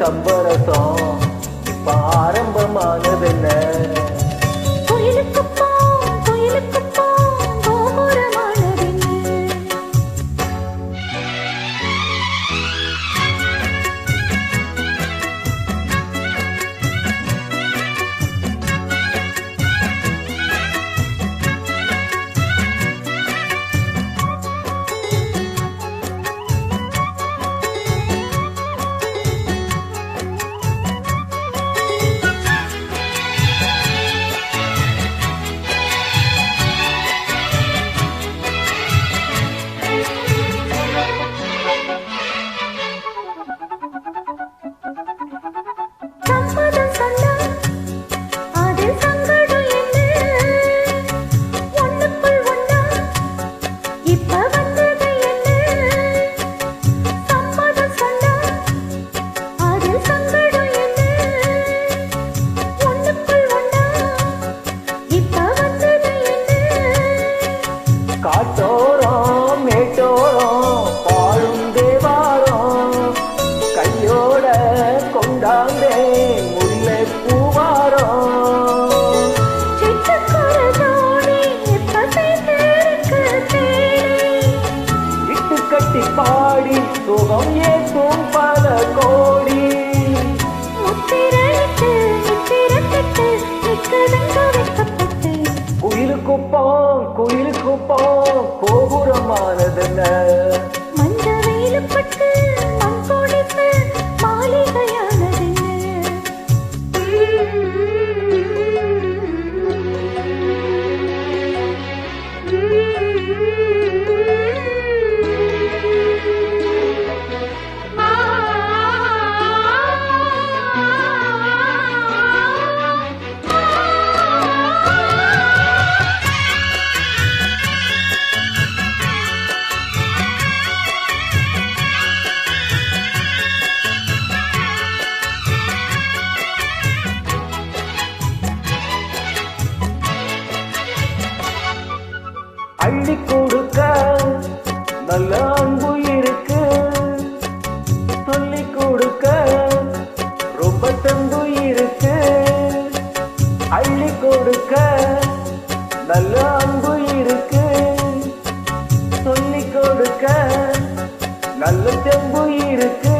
கம்பரசம் பாரம்பமானதென்ன சார்ந்தே முல்லை பூவாரோ. இட்டு கட்டி பாடி சுகம் ஏற்றும் பல கோடி. குயிலுக்கு போம் குயிலுக்கு போம் கோபுரமானதுன்னு? அள்ளி கொடுக்க நல்ல அன்பு இருக்கு. சொல்லி கொடுக்க ரொம்ப தம்பு இருக்கு. அள்ளி கொடுக்க நல்ல அன்பு இருக்கு. சொல்லி கொடுக்க நல்ல தெம்பு இருக்கு.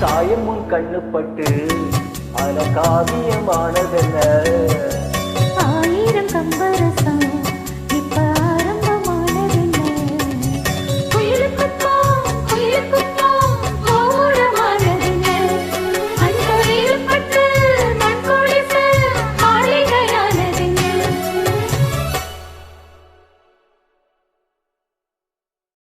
தாயம் உன் கண்ணுப்பட்டு அல காவியமானதென்ன ஆயிரம் கம்பரசம்